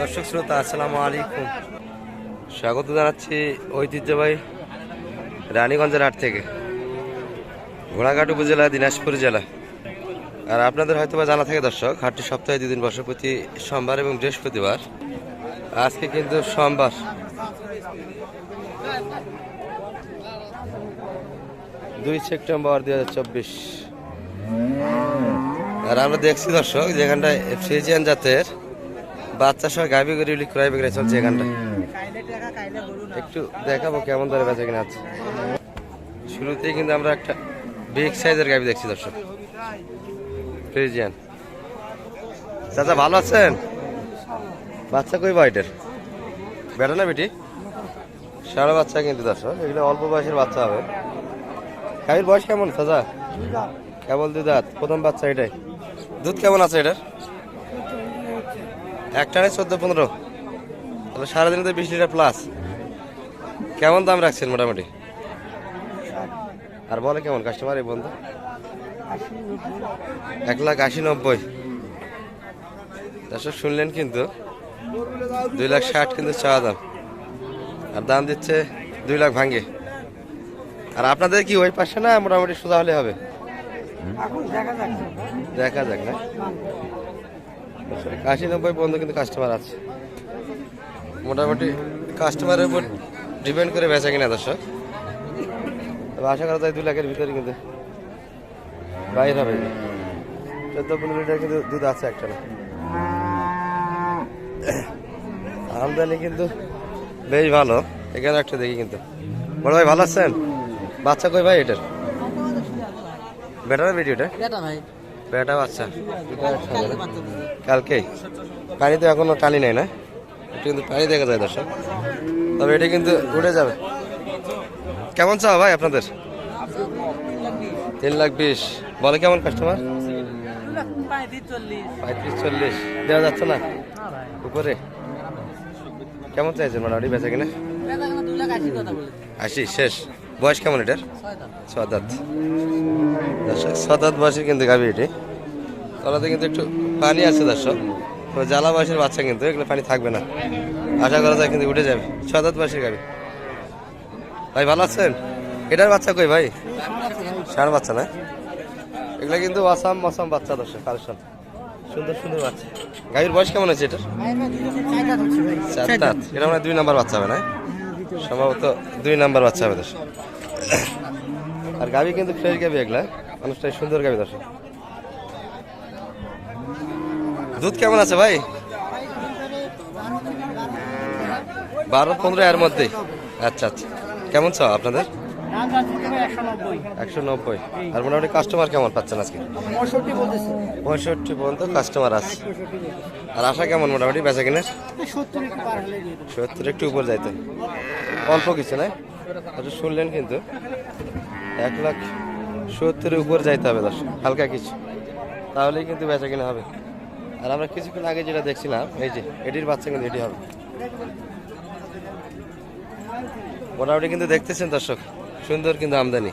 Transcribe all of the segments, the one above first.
দর্শক শ্রোতা, আসসালামু আলাইকুম। স্বাগত জানাচ্ছি ঐতিহ্যবাহী রানীগঞ্জের হাট থেকে। ঘোড়াঘাট উপজেলা, দিনাজপুর জেলা। আর আপনাদের হয়তো বা জানা থাকে দর্শক, হাটটি সপ্তাহে দুদিন বসে প্রতি সোমবার এবং বৃহস্পতিবার। আজকে কিন্তু সোমবার। দুই সেপ্টেম্বর দুই হাজার চব্বিশ। আর আমরা দেখছি দর্শক, যেখানটায় ফ্রিজিয়ান জাতের বাচ্চা সহ গাভি গরিবলি ক্রয় বিক্রয় চলছে এখানটায় একটু দেখাবো কেমন ধরে বেচা কিনা আছে। শুরুতেই কিন্তু আমরা একটা বিগ সাইজের গাভি দেখছি দর্শক। ফ্রিজিয়ান চাচা ভালো আছেন? বাচ্চা কই বাইটের বেটা না বেটি? সারা বাচ্চা কিন্তু দর্শক এগুলো অল্প বয়সের বাচ্চা হবে। গাভীর বয়স কেমন চাচা? কেবল দুধ দাঁত। প্রথম বাচ্চা এটাই। দুধ কেমন আছে এটার? একটানে চোদ্দ পনেরো। তাহলে সারাদিনে তো বিশ লিটার প্লাস কেমন দাম রাখছেন মোটামুটি? আর বলে কেমন কাস্টমার এই বন্ধু? এক লাখ আশি নব্বই। দর্শক শুনলেন কিন্তু। দুই লাখ ষাট কিন্তু চাওয়া দাম। আর দাম দিচ্ছে দুই লাখ ভাঙ্গে। আর আপনাদের কি ওই পাশে না মোটামুটি সোজা হলে হবে? দেখা যাক না? আশি নব্বই পর্যন্ত কিন্তু কাস্টমার আছে। মোটামুটি কাস্টমারের উপর ডিপেন্ড করে বেচা কিনা দর্শক। তবে আশা করা যায় দু লাখের ভিতরে কিন্তু বাইর হবে। চোদ্দ পনেরো লিটার কিন্তু দুধ আছে একটা না। আমদানি কিন্তু বেশ ভালো। এখানে একটা দেখি কিন্তু। বড় ভাই, ভালো আছেন? বাচ্চা কই ভাই এটার? বেটার না বেটি ওটা ভাই। বেটা বাচ্চা? একসাথে পানি তো এখনও টানি নাই না? একটু কিন্তু পানি দেখা যায় দর্শক। তবে এটা কিন্তু উড়ে যাবে। কেমন চা ভাই আপনাদের? তিন লাখ বিশ। বলে কেমন কাস্টমার পঁয়ত্রিশ, চল্লিশ। দেওয়া যাচ্ছে না? উপরে? কেমন চাইছেন মোটামুটি বেচা কিনা? আশি, শেষ। বয়স কেমন এটার? ছদাত দর্শক ছদাত বয়সের কিন্তু গাবি এটি তলাতে কিন্তু একটু পানি আছে দর্শক। জ্বালা বয়সের বাচ্চা কিন্তু, এগুলো পানি থাকবে না। আশা করা যায় কিন্তু উঠে যাবে। ছদাত বয়সের গাবি। ভাই, ভালো আছেন? এটার বাচ্চা কই ভাই? ষাঁড় বাচ্চা না? এগুলো কিন্তু আসাম আসাম বাচ্চা দর্শক, কালেকশন। সুন্দর সুন্দর বাচ্চা। গাভীর বয়স কেমন আছে এটার? চার দাঁত। এটা মানে দুই নাম্বার বাচ্চা হবে না? সম্ভবত দুই নাম্বার বাচ্চা হবে দর্শক। আর গাভি কিন্তু ফ্রেশ গাভি এগুলা। মানুষটাই সুন্দর গাভি দর্শক। দুধ কেমন আছে ভাই? বারো, পনেরো এর মধ্যে? আচ্ছা আচ্ছা। কেমন চাও আপনাদের? একশো নব্বই। আর মোটামুটি কাস্টমার কেমন পাচ্ছেন আজকে? পঁয়ষট্টি পর্যন্ত কাস্টমার আছে। আর আশা কেমন মোটামুটি বেচা কিনের সত্তর একটু উপর যাইতে। অল্প কিছু নাই আচ্ছা শুনলেন কিন্তু। এক লাখ সত্তরের উপর যাইতে হবে দশ হালকা কিছু। তাহলেই কিন্তু বেচা কিনা হবে। আর আমরা কিছুক্ষণ আগে যেটা দেখছিলাম, এই যে, এটির বাচ্চা কিন্তু এটি হবে। মোটামুটি কিন্তু দেখতেছেন দর্শক, সুন্দর কিন্তু আমদানি।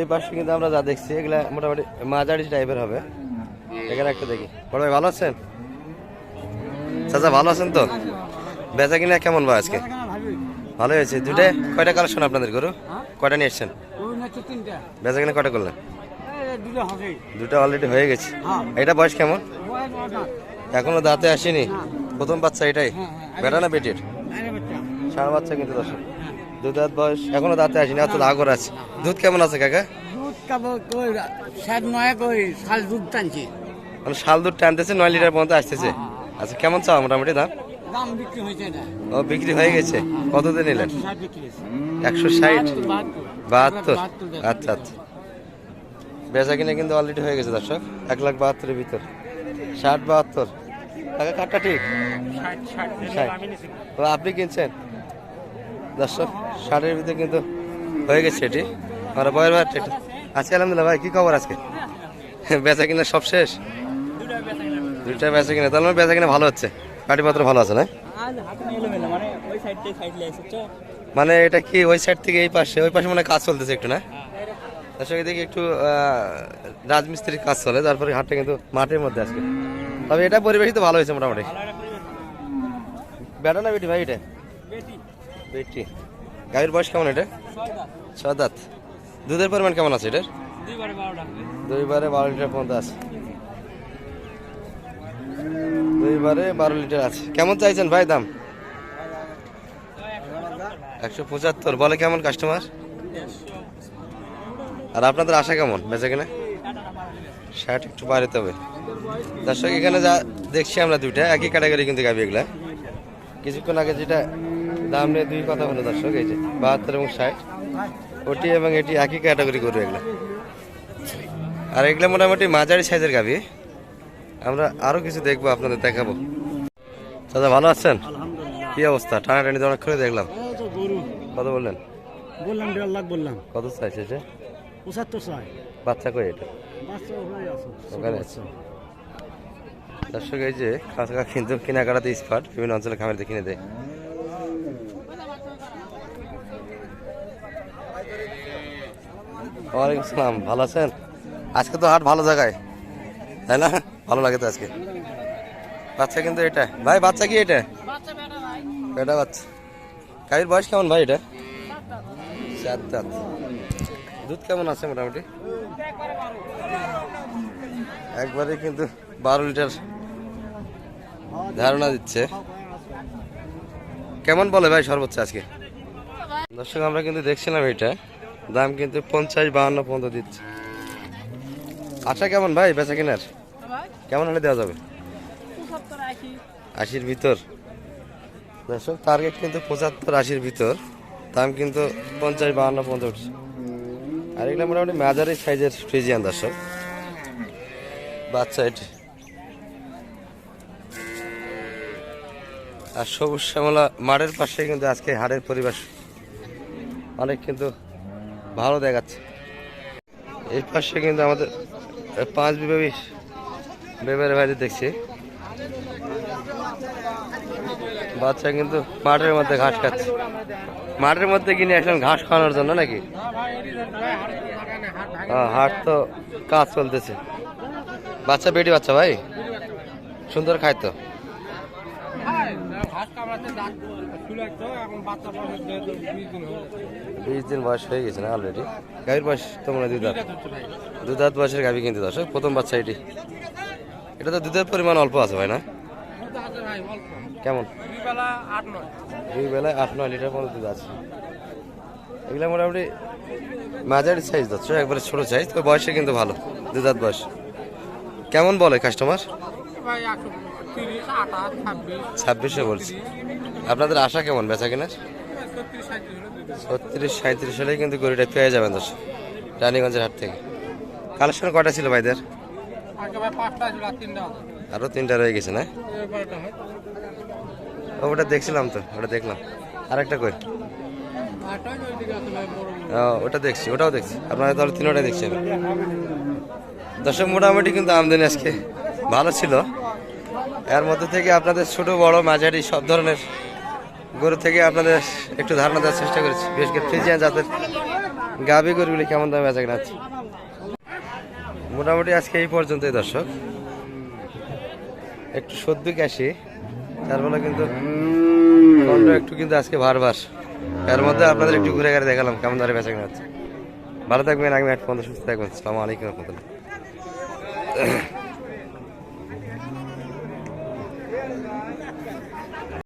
এই পাশে কিন্তু আমরা যা দেখছি, এগুলা মোটামুটি মাঝারি টাইপের হবে। এখানে একটা দেখি। বড় ভাই, ভালো আছেন? চাচা ভালো আছেন তো? বেচা কিনা কেমন বা আজকে? ভালো হয়েছে। দুটো কয়টা কালেকশন আপনাদের গরু? কয়টা নিয়ে এসছেন? বেচা কিনা কয়টা করলেন? দুটো অলরেডি হয়ে গেছে। এটা বয়স কেমন? এখনও দাঁতে আসেনি। প্রথম বাচ্চা এটাই। বেটা না বেটির? সার বাচ্চা কিন্তু দর্শক। দু দাঁত বয়স এখনও দাঁতে আসেনি এত আগর আছে। দুধ কেমন আছে কাকা? মানে শাল দুধ টানতেছে নয় লিটার পর্যন্ত আসতেছে। আচ্ছা কেমন চাও মোটামুটি দাম? দাম বিক্রি হয়েছে না ও বিক্রি হয়ে গেছে। কততে নিলেন? ষাট একশো ষাট? বাহাত্তর বাহাত্তর। আচ্ছা আচ্ছা। বেচা কিনে কিন্তু অলরেডি হয়ে গেছে দর্শক। এক লাখ বাহাত্তরের ভিতর। ষাট বাহাত্তর? টাকা কাটটা ঠিক? ষাট ও আপনি কিনছেন? দর্শক ষাটের ভিতরে কিন্তু হয়ে গেছে এটি। আমরা বয়ের ভাই আজকে আলহামদুলিল্লাহ ভাই কী খবর আজকে? বেচা কিনা সব শেষ? দুইটা বেচা কিনা তাহলে বেচা কিনা ভালো হচ্ছে। পাটিপত্র ভালো আছে না? মানে মানে এটা কি ওই সাইড থেকে এই পাশে? ওই পাশে মানে কাজ চলতেছে একটু না? তার সঙ্গে দেখি একটু রাজমিস্ত্রির কাজ চলে তারপরে হাটটা কিন্তু মাঠের মধ্যে আজকে। তবে এটা পরিবেশই তো ভালো হয়েছে মোটামুটি। বেটা না বেটি ভাই এটা? বেটি। গাভীর বয়স কেমন এটা? ছয় দাঁত। দুধের পরিমাণ কেমন আছে এটার? দুইবারে দুইবারে বারো লিটার পর্যন্ত আছে। দুইবারে বারো লিটার আছে। কেমন চাইছেন ভাই দাম? একশো পঁচাত্তর। বলে কেমন কাস্টমার আর আপনাদের আশা কেমন? বেচা কিনা? ষাট, একটু বাড়াতে হবে দর্শক, এখানে যা দেখছি আমরা দুইটা, একই ক্যাটাগরি কিন্তু গাবি এগুলা। কিছুক্ষণ আগে যেটা দাম নিয়ে দুই কথা হলো দর্শক, এই যে বাহাত্তর এবং ষাট। ওটি এবং এটি একই ক্যাটাগরি করবে এগুলা। আর এগুলো মোটামুটি মাঝারি সাইজের গাবি। আমরা আরও কিছু দেখব আপনাদের দেখাবো। দাদা ভালো আছেন? কি অবস্থা? টানাটানি তো অনেক করে দেখলাম কত বললেন? বললাম দেড় লাখ বললাম। কত চাইছে এটা পঁচাত্তর চাই। বাচ্চা কই এটা? ওখানে দর্শক এই যে কাঁচা কিন্তু কেনাকাটাতে স্পাট বিভিন্ন অঞ্চলে খামারিতে কিনে দেয় ওয়ালাইকুম আসসালাম ভালো আছেন? আজকে তো হাট ভালো জায়গায়। তাই না? ভালো লাগে তো আজকে। বাচ্চা কিন্তু এটা। ভাই, বাচ্চা কি এটা? এটা বাচ্চা। গাড়ির বয়স কেমন ভাই এটা? চার দাঁত। দুধ কেমন আছে মোটামুটি? একবারে কিন্তু বারো লিটার ধারণা দিচ্ছে। কেমন বলে ভাই সর্বোচ্চ আজকে? দর্শক, আমরা কিন্তু দেখছিলাম এটা। দাম কিন্তু পঞ্চাশ বাহান্ন পর্যন্ত দিচ্ছে। আশা কেমন ভাই? বেচা কেনার? কেমন হলে দেওয়া যাবে? আশির ভিতর? দর্শক টার্গেট কিন্তু পঁচাত্তর আশির ভিতর। দাম কিন্তু পঞ্চাশ বাহান্ন উঠছে আর এগুলো মোটামুটি মাঝারি সাইজের ফ্রিজিয়ান দর্শক। বাচ্চা এটি। আর সবুজ শ্যামলা মাঠের পাশে কিন্তু আজকে হাটের পরিবেশ অনেক কিন্তু ভালো দেখাচ্ছে। এই পাশে কিন্তু আমাদের পাঁচ বিভাবী বেবের বাইরে দেখছি। বাচ্চা কিন্তু মাঠের মধ্যে ঘাস খাচ্ছে। মাঠের মধ্যে কিনে আসলাম ঘাস খাওয়ানোর জন্য নাকি? হাট তো কাজ চলতেছে। বাচ্চা, বেটি বাচ্চা ভাই? সুন্দর খায় তো। বিশ দিন বয়স হয়ে গেছে না অলরেডি গাভীর বয়স তো মনে দুই দাঁত দাঁত বয়সের গাভী কিনতে দর্শক প্রথম বাচ্চা এটি। এটা তো দুধের পরিমাণ অল্প আছে ভাই না? কেমন? দুই আট নয় বেলায় আট নয় লিটার মতো দুধ আছে। এগুলো মোটামুটি মাঝারি সাইজ দর্শক একবারে ছোট সাইজ তো বয়সে কিন্তু ভালো দুই দাঁত বয়স। কেমন বলে কাস্টমার ছাব্বিশে বলছি। আপনাদের আশা কেমন? বেচা কেনার ছত্রিশ সাঁত্রিশ হলেই কিন্তু গরুটা পেয়ে যাবেন দর্শক রানীগঞ্জের হাট থেকে। কালেকশন কটা ছিল ভাইদের? আর তিনটা আরও তিনটা রয়ে গেছে না? ওটা দেখছিলাম তো ওটা দেখলাম। কই? ভাই বড় ও, ওটা দেখছি ওটাও দেখছি। আপনারা তাহলে তিনোটাই দেখছেন। দর্শক মোটামুটি কিন্তু আমদানি আজকে ভালো ছিল। এর মধ্যে থেকে আপনাদের ছোট বড় মাঝারি সব ধরনের গরু থেকে আপনাদের একটু ধারণা দেওয়ার চেষ্টা করেছি। বিশেষ করে ফ্রিজিয়ান জাতের গাভি গরুগুলি কেমন দামে বেচা কেনা হচ্ছে। মোটামুটি আজকে এই পর্যন্তই দর্শক। একটু আসি তার ফলে কিন্তু কণ্ঠ একটু কিন্তু আজকে ভারবার এর মধ্যে আপনাদের একটু ঘুরে ঘুরে দেখালাম কেমন ধরে বেচা কেনা ভালো থাকবেন আগামী আট পর্যন্ত সুস্থ থাকবেন। সালামু আলাইকুম রহমতুল্লাহ।